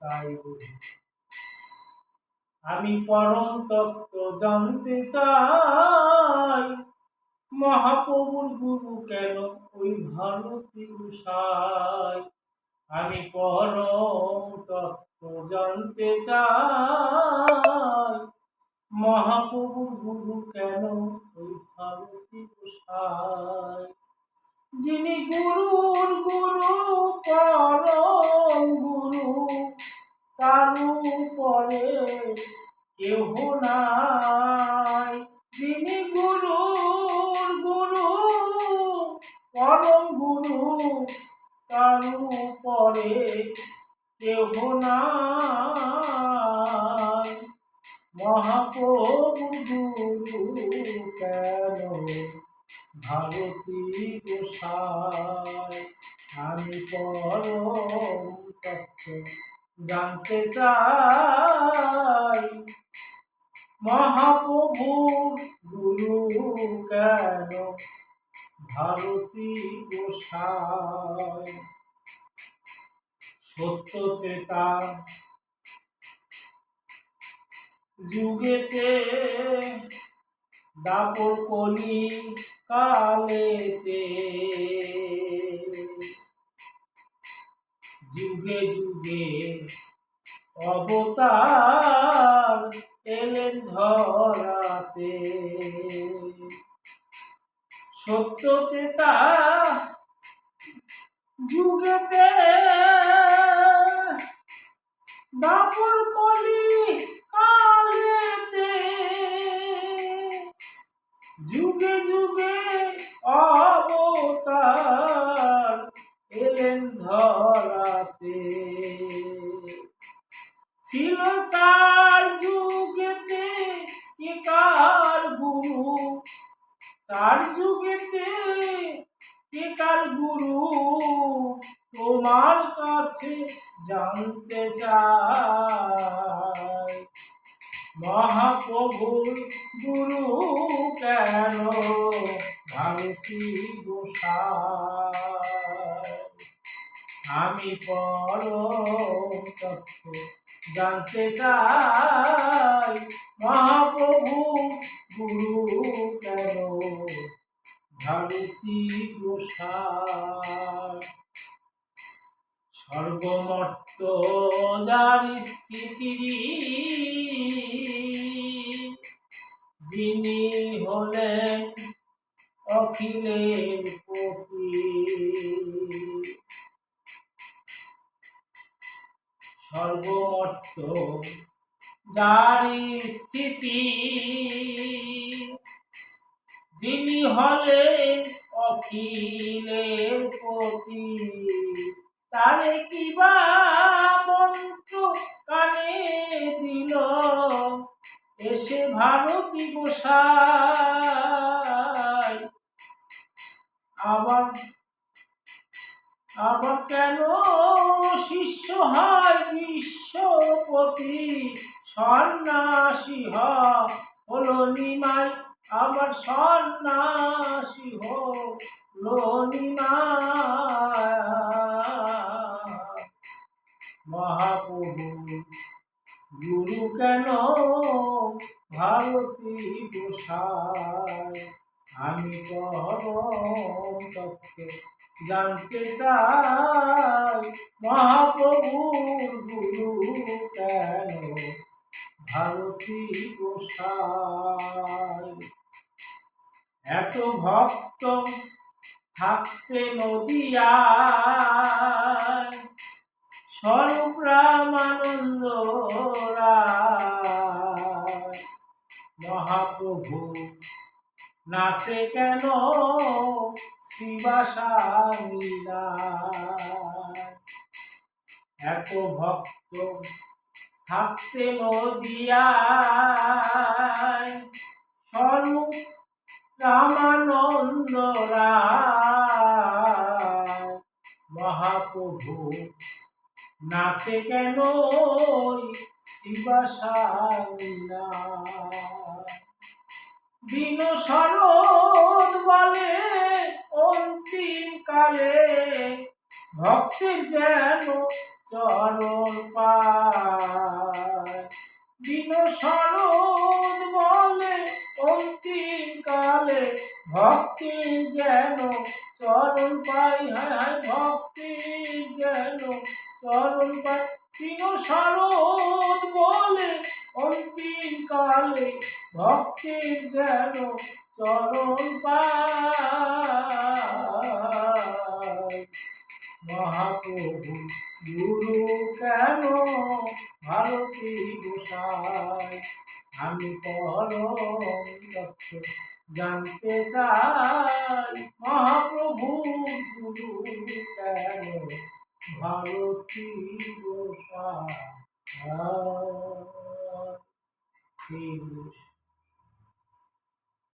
তাই বলি আমি পরম তত্ত্ব জানতে চাই, মহাপ্রভুর গুরু কেন ওই ভারতী উষায় আমি পরম তত্ত্ব জানতে চাই, মহাপ্রভুর গুরু কেন ওই ভারতী উষায় যিনি গুরুর গুরু, পরম গুরু, তার উপরে কেহ নাই। যিনি গুরুর গুরু, পরম গুরু, তার উপরে কেহ নাই। মহাপ্রভুর গুরু কেন ভারতী গোসাই, আমি পরম জানতে চাই মহাপ্রভু গুরু কেন ভারতী গোসাই? সত্য ত্রেতা যুগেতে দাপর কলি কালেতে যুগে যুগে অবতার এলেন ধরাতে। সত্যতে তা যুগেতে দাপর কলি কালেতে ছিল চার যুগেতে কেকার গুরু। চার যুগেতে কেকার গুরু। তোমার কাছে জানতে চাই, মহাপ্রভুর গুরু কেন ভারতী গোসাই? আমি পরম তত্ত্ব জানতে চাই মহাপ্রভু গুরু কেন ভারতী গোসাই? স্বর্গমর্ত যার স্থিতি যিনি হলেন অখিলের পতি সর্বমর্ত যার স্থিতি। যিনি হলে অখিলের পতি তারে মন্ত্র কানে দিল। এসে ভারতী গোসাই, আবার আবার কেন শিষ্য হয়? বিশ্বপতি সন্ন্যাসী হলো নিমাই, আমার সন্ন্যাসী হলো নিমাই। মহাপ্রভু, গুরু কেন ভারতী গোসাই? আমি পরম তত্ত্ব জানতে চাই মহাপ্রভুর গুরু কেন ভারতী গোসাই? এত ভক্ত থাকতে নদিয়ায়, স্বরূপ রামানন্দ মহাপ্রভু নাচে কেন এত ভক্ত থাকতে নদিয়ায় স্বরূপ রামানন্দ মহাপ্রভু নাচে কেন শিবাসালীলা দিন শরৎ বলে অন্তিম কালে ভক্তের যেন চরণ পায়। দিন শরৎ বলে অন্তিম কালে ভক্তি যেন চরণ পাই হায় হায় ভক্তি যেন চরণ পাই দিন শরৎ বলে অন্তিম কালে ভক্তি যেন চরণ মহাপ্রভু, গুরু কেন ভারতী গোসাই? আমি তত্ত্ব জানতে চাই, মহাপ্রভু, গুরু কেন ভারতী গোসাই।